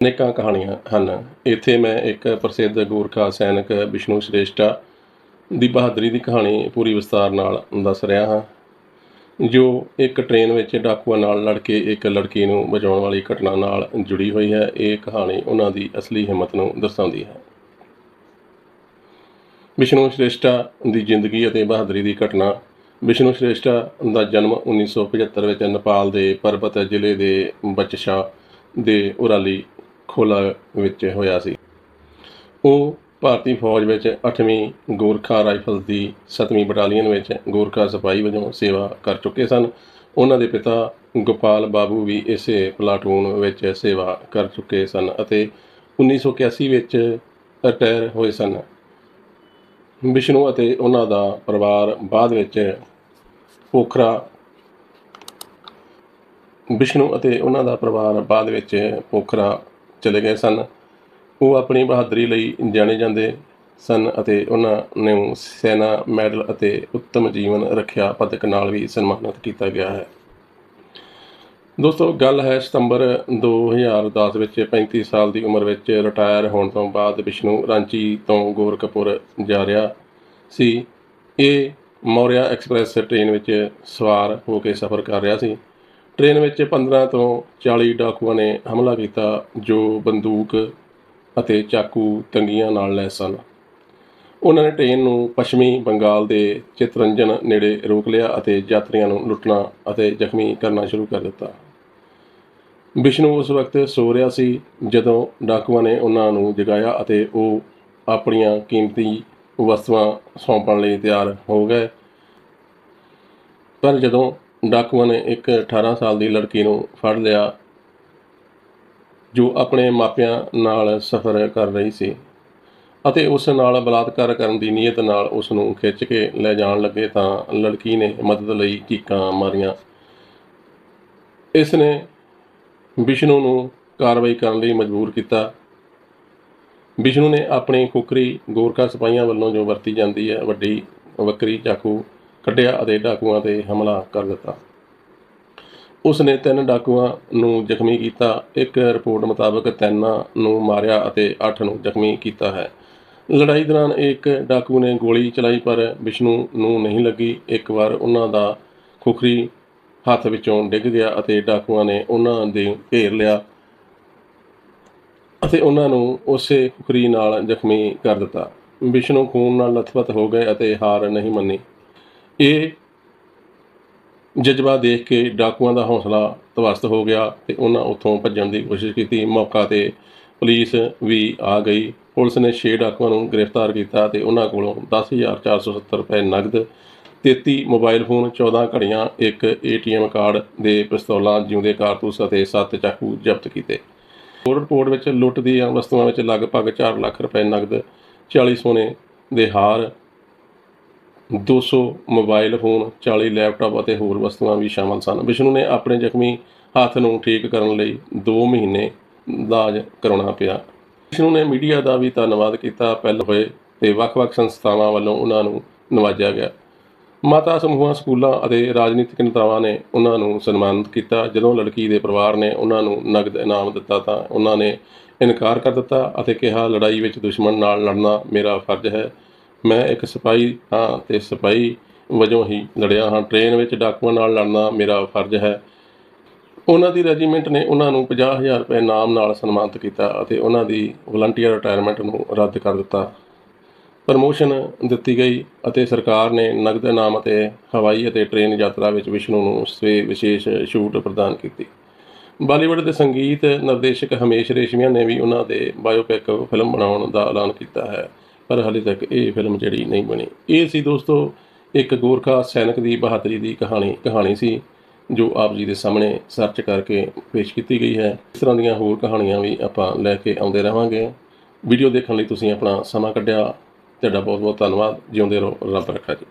ਅਨੇਕਾਂ ਕਹਾਣੀਆਂ ਹਨ। ਇੱਥੇ ਮੈਂ ਇੱਕ ਪ੍ਰਸਿੱਧ ਗੋਰਖਾ ਸੈਨਿਕ ਵਿਸ਼ਨੂੰ ਸ਼੍ਰੇਸ਼ਟਾ ਦੀ ਬਹਾਦਰੀ ਦੀ ਕਹਾਣੀ ਪੂਰੀ ਵਿਸਤਾਰ ਨਾਲ ਦੱਸ ਰਿਹਾ ਹਾਂ, ਜੋ ਇੱਕ ਟ੍ਰੇਨ ਵਿੱਚ ਡਾਕੂਆਂ ਨਾਲ ਲੜ ਕੇ ਇੱਕ ਲੜਕੀ ਨੂੰ ਬਚਾਉਣ ਵਾਲੀ ਘਟਨਾ ਨਾਲ ਜੁੜੀ ਹੋਈ ਹੈ। ਇਹ ਕਹਾਣੀ ਉਹਨਾਂ ਦੀ ਅਸਲੀ ਹਿੰਮਤ ਨੂੰ ਦਰਸਾਉਂਦੀ ਹੈ। ਵਿਸ਼ਨੂੰ ਸ਼੍ਰੇਸ਼ਟਾ ਦੀ ਜ਼ਿੰਦਗੀ ਅਤੇ ਬਹਾਦਰੀ ਦੀ ਘਟਨਾ। ਵਿਸ਼ਨੂੰ ਸ਼੍ਰੇਸ਼ਟਾ ਦਾ ਜਨਮ 1975 ਵਿੱਚ ਨੇਪਾਲ ਦੇ ਪਰਬਤ ਜ਼ਿਲ੍ਹੇ ਦੇ ਬਚਸ਼ਾ ਦੇ ਉਰਾਲੀ ਖੋਲਾ ਵਿੱਚ ਹੋਇਆ ਸੀ। ਉਹ ਭਾਰਤੀ ਫੌਜ ਵਿੱਚ 8ਵੀਂ ਗੋਰਖਾ ਰਾਈਫਲਸ ਦੀ 7ਵੀਂ ਬਟਾਲੀਅਨ ਵਿੱਚ ਗੋਰਖਾ ਸਿਪਾਹੀ ਵਜੋਂ ਸੇਵਾ ਕਰ ਚੁੱਕੇ ਸਨ। ਉਹਨਾਂ ਦੇ ਪਿਤਾ ਗੋਪਾਲ ਬਾਬੂ ਵੀ ਇਸੇ ਪਲਾਟੂਨ ਵਿੱਚ ਸੇਵਾ ਕਰ ਚੁੱਕੇ ਸਨ ਅਤੇ 1981 ਵਿੱਚ ਰਿਟਾਇਰ ਹੋਏ ਸਨ। ਵਿਸ਼ਨੂੰ ਅਤੇ ਉਹਨਾਂ ਦਾ ਪਰਿਵਾਰ ਬਾਅਦ ਵਿੱਚ ਪੋਖਰਾ ਵਿਸ਼ਨੂੰ ਅਤੇ ਉਹਨਾਂ ਦਾ ਪਰਿਵਾਰ ਬਾਅਦ ਵਿੱਚ ਪੋਖਰਾ ਚਲੇ ਗਏ ਸਨ। ਉਹ ਆਪਣੀ ਬਹਾਦਰੀ ਲਈ ਜਾਣੇ ਜਾਂਦੇ ਸਨ ਅਤੇ ਉਹਨਾਂ ਨੂੰ ਸੈਨਾ, ਮੈਡਲ ਅਤੇ ਉੱਤਮ ਜੀਵਨ ਰੱਖਿਆ ਪਦਕ ਨਾਲ ਵੀ ਸਨਮਾਨਿਤ ਕੀਤਾ ਗਿਆ ਹੈ। ਦੋਸਤੋ, ਗੱਲ ਹੈ ਸਤੰਬਰ 2010 ਵਿੱਚ 35 ਸਾਲ ਦੀ ਉਮਰ ਵਿੱਚ ਰਿਟਾਇਰ ਹੋਣ ਤੋਂ ਬਾਅਦ ਵਿਸ਼ਨੂੰ ਰਾਂਚੀ ਤੋਂ ਗੋਰਖਪੁਰ ਜਾ ਰਿਹਾ ਸੀ। ਇਹ ਮੌਰਿਆ ਐਕਸਪ੍ਰੈਸ ਟ੍ਰੇਨ ਵਿੱਚ ਸਵਾਰ ਹੋ ਕੇ ਸਫ਼ਰ ਕਰ ਰਿਹਾ ਸੀ। ਟ੍ਰੇਨ ਵਿੱਚ 15 ਤੋਂ 40 ਡਾਕੂਆਂ ਨੇ ਹਮਲਾ ਕੀਤਾ, ਜੋ ਬੰਦੂਕ ਅਤੇ ਚਾਕੂ ਤੰਗੀਆਂ ਨਾਲ ਲੈਸ ਸਨ। ਉਹਨਾਂ ਨੇ ਟ੍ਰੇਨ ਨੂੰ ਪੱਛਮੀ ਬੰਗਾਲ ਦੇ ਚਿਤਰੰਜਨ ਨੇੜੇ ਰੋਕ ਲਿਆ ਅਤੇ ਯਾਤਰੀਆਂ ਨੂੰ ਲੁੱਟਣਾ ਅਤੇ ਜ਼ਖਮੀ ਕਰਨਾ ਸ਼ੁਰੂ ਕਰ ਦਿੱਤਾ। ਵਿਸ਼ਨੂੰ ਉਸ ਵਕਤ ਸੋ ਰਿਹਾ ਸੀ, ਜਦੋਂ ਡਾਕੂਆਂ ਨੇ ਉਹਨਾਂ ਨੂੰ ਜਗਾਇਆ ਅਤੇ ਉਹ ਆਪਣੀਆਂ ਕੀਮਤੀ ਵਸਤੂਆਂ ਸੌਂਪਣ ਲਈ ਤਿਆਰ ਹੋ ਗਏ। ਪਰ ਜਦੋਂ ਡਾਕੂਆਂ ਨੇ ਇੱਕ 18 ਸਾਲ ਦੀ ਲੜਕੀ ਨੂੰ ਫੜ ਲਿਆ, ਜੋ ਆਪਣੇ ਮਾਪਿਆਂ ਨਾਲ ਸਫ਼ਰ ਕਰ ਰਹੀ ਸੀ ਅਤੇ ਉਸ ਨਾਲ ਬਲਾਤਕਾਰ ਕਰਨ ਦੀ ਨੀਅਤ ਨਾਲ ਉਸ ਨੂੰ ਖਿੱਚ ਕੇ ਲੈ ਜਾਣ ਲੱਗੇ ਤਾਂ ਲੜਕੀ ਨੇ ਮਦਦ ਲਈ ਚੀਕਾਂ ਮਾਰੀਆਂ। ਇਸ ਨੇ ਵਿਸ਼ਨੂੰ ਨੂੰ ਕਾਰਵਾਈ ਕਰਨ ਲਈ ਮਜਬੂਰ ਕੀਤਾ। ਵਿਸ਼ਨੂੰ ਨੇ ਆਪਣੀ ਕੁਕਰੀ ਗੋਰਖਾ ਸਿਪਾਹੀਆਂ ਵੱਲੋਂ ਜੋ ਵਰਤੀ ਜਾਂਦੀ ਹੈ, ਵੱਡੀ ਵੱਕਰੀ ਚਾਕੂ ਕੱਢਿਆ ਅਤੇ ਡਾਕੂਆਂ ਤੇ ਹਮਲਾ ਕਰ ਦਿੱਤਾ। ਉਸ ਨੇ ਤਿੰਨ ਡਾਕੂਆਂ ਨੂੰ ਜ਼ਖਮੀ ਕੀਤਾ। ਇੱਕ ਰਿਪੋਰਟ ਮੁਤਾਬਕ ਤਿੰਨਾਂ ਨੂੰ ਮਾਰਿਆ ਅਤੇ 8 ਨੂੰ ਜ਼ਖਮੀ ਕੀਤਾ ਹੈ। ਲੜਾਈ ਦੌਰਾਨ ਇੱਕ ਡਾਕੂ ਨੇ ਗੋਲੀ ਚਲਾਈ, ਪਰ ਵਿਸ਼ਨੂੰ ਨੂੰ ਨਹੀਂ ਲੱਗੀ। ਇੱਕ ਵਾਰ ਉਹਨਾਂ ਦਾ ਖੁਖਰੀ ਹੱਥ ਵਿੱਚੋਂ ਡਿੱਗ ਗਿਆ ਅਤੇ ਡਾਕੂਆਂ ਨੇ ਉਹਨਾਂ ਦੇ ਘੇਰ ਲਿਆ ਅਤੇ ਉਹਨਾਂ ਨੂੰ ਉਸੇ ਖੁਖਰੀ ਨਾਲ ਜ਼ਖਮੀ ਕਰ ਦਿੱਤਾ। ਵਿਸ਼ਨੂੰ ਖੂਨ ਨਾਲ ਲਥਪਥ ਹੋ ਗਏ ਅਤੇ ਹਾਰ ਨਹੀਂ ਮੰਨੀ। ਇਹ ਜਜ਼ਬਾ ਦੇਖ ਕੇ ਡਾਕੂਆਂ ਦਾ ਹੌਸਲਾ ਤਵਸਤ ਹੋ ਗਿਆ ਤੇ ਉਹਨਾਂ ਉੱਥੋਂ ਭੱਜਣ ਦੀ ਕੋਸ਼ਿਸ਼ ਕੀਤੀ। ਮੌਕਾ ਤੇ ਪੁਲਿਸ ਵੀ ਆ ਗਈ। ਪੁਲਿਸ ਨੇ 6 ਡਾਕੂਆਂ ਨੂੰ ਗ੍ਰਿਫਤਾਰ ਕੀਤਾ ਤੇ ਉਹਨਾਂ ਕੋਲੋਂ 10470 ਰੁਪਏ ਨਗਦ 33 ਮੋਬਾਈਲ ਫੋਨ 14 ਘੜੀਆਂ, ਇੱਕ ਏਟੀਐਮ ਕਾਰਡ ਦੇ ਪਿਸਤੌਲਾਂ, ਜਿਉਂਦੇ ਕਾਰਤੂਸ ਅਤੇ 7 ਚਾਕੂ ਜ਼ਬਤ ਕੀਤੇ। ਹੋਰ ਰਿਪੋਰਟ ਵਿੱਚ ਲੁੱਟ ਦੀਆਂ ਵਸਤੂਆਂ ਵਿੱਚ ਲਗਭਗ 4 ਲੱਖ ਰੁਪਏ ਨਗਦ 40 ਸੋਨੇ ਦੇ ਹਾਰ 200 ਮੋਬਾਈਲ ਫੋਨ 40 ਲੈਪਟਾਪ ਅਤੇ ਹੋਰ ਵਸਤੂਆਂ ਵੀ ਸ਼ਾਮਲ ਸਨ। ਵਿਸ਼ਨੂੰ ਨੇ ਆਪਣੇ ਜ਼ਖਮੀ ਹੱਥ ਨੂੰ ਠੀਕ ਕਰਨ ਲਈ 2 ਮਹੀਨੇ ਦਾਜ ਕਰਾਉਣਾ ਪਿਆ। ਵਿਸ਼ਨੂੰ ਨੇ ਮੀਡੀਆ ਦਾ ਵੀ ਧੰਨਵਾਦ ਕੀਤਾ। ਪਹਿਲ ਹੋਏ ਤੇ ਵੱਖ-ਵੱਖ ਸੰਸਥਾਵਾਂ ਵੱਲੋਂ ਉਹਨਾਂ ਨੂੰ ਨਵਾਜਿਆ ਗਿਆ। ਮਾਤਾ ਸਮੂਹਾਂ, ਸਕੂਲਾਂ ਅਤੇ ਰਾਜਨੀਤਿਕ ਨੇਤਾਵਾਂ ਨੇ ਉਹਨਾਂ ਨੂੰ ਸਨਮਾਨਿਤ ਕੀਤਾ। ਜਦੋਂ ਲੜਕੀ ਦੇ ਪਰਿਵਾਰ ਨੇ ਉਹਨਾਂ ਨੂੰ ਨਗਦ ਇਨਾਮ ਦਿੱਤਾ ਤਾਂ ਉਹਨਾਂ ਨੇ ਇਨਕਾਰ ਕਰ ਦਿੱਤਾ ਅਤੇ ਕਿਹਾ, ਲੜਾਈ ਵਿੱਚ ਦੁਸ਼ਮਣ ਨਾਲ ਲੜਨਾ ਮੇਰਾ ਫਰਜ਼ ਹੈ। ਮੈਂ ਇੱਕ ਸਿਪਾਹੀ ਹਾਂ ਤੇ ਸਿਪਾਹੀ ਵਜੋਂ ਹੀ ਲੜਿਆ ਹਾਂ। ਟ੍ਰੇਨ ਵਿੱਚ ਡਾਕੂਆਂ ਨਾਲ ਲੜਨਾ ਮੇਰਾ ਫਰਜ਼ ਹੈ। ਉਹਨਾਂ ਦੀ ਰੈਜੀਮੈਂਟ ਨੇ ਉਹਨਾਂ ਨੂੰ 50000 ਰੁਪਏ ਇਨਾਮ ਨਾਲ ਸਨਮਾਨਿਤ ਕੀਤਾ ਅਤੇ ਉਹਨਾਂ ਦੀ ਵਲੰਟੀਅਰ ਰਿਟਾਇਰਮੈਂਟ ਨੂੰ ਰੱਦ ਕਰ ਦਿੱਤਾ। ਪ੍ਰਮੋਸ਼ਨ ਦਿੱਤੀ ਗਈ ਅਤੇ ਸਰਕਾਰ ਨੇ ਨਗਦ ਇਨਾਮ ਅਤੇ ਹਵਾਈ ਅਤੇ ਟ੍ਰੇਨ ਯਾਤਰਾ ਵਿੱਚ ਵਿਸ਼ਨੂੰ ਨੂੰ ਸਵੇ ਵਿਸ਼ੇਸ਼ ਛੂਟ ਪ੍ਰਦਾਨ ਕੀਤੀ। ਬਾਲੀਵੁੱਡ ਦੇ ਸੰਗੀਤ ਨਿਰਦੇਸ਼ਕ ਹਮੇਸ਼ ਰੇਸ਼ਮੀਆ ਨੇ ਵੀ ਉਹਨਾਂ ਦੇ ਬਾਇਓਪਿਕ ਫਿਲਮ ਬਣਾਉਣ ਦਾ ਐਲਾਨ ਕੀਤਾ ਹੈ। ਪਰ ਹਾਲੇ ਤੱਕ ਇਹ ਫਿਲਮ ਜਿਹੜੀ ਨਹੀਂ ਬਣੀ। ਇਹ ਸੀ ਦੋਸਤੋ ਇੱਕ ਗੋਰਖਾ ਸੈਨਿਕ ਦੀ ਬਹਾਦਰੀ ਦੀ ਕਹਾਣੀ ਕਹਾਣੀ ਸੀ, ਜੋ ਆਪ ਜੀ ਦੇ ਸਾਹਮਣੇ ਸਰਚ ਕਰਕੇ ਪੇਸ਼ ਕੀਤੀ ਗਈ ਹੈ। ਇਸ ਤਰ੍ਹਾਂ ਦੀਆਂ ਹੋਰ ਕਹਾਣੀਆਂ ਵੀ ਆਪਾਂ ਲੈ ਕੇ ਆਉਂਦੇ ਰਹਾਂਗੇ। ਵੀਡੀਓ ਦੇਖਣ ਲਈ ਤੁਸੀਂ ਆਪਣਾ ਸਮਾਂ ਕੱਢਿਆ। ਤੁਹਾਡਾ ਬਹੁਤ ਬਹੁਤ ਧੰਨਵਾਦ। ਜਿਉਂਦੇ ਰਹੋ। ਰੱਬ ਰੱਖਾ ਜੀ।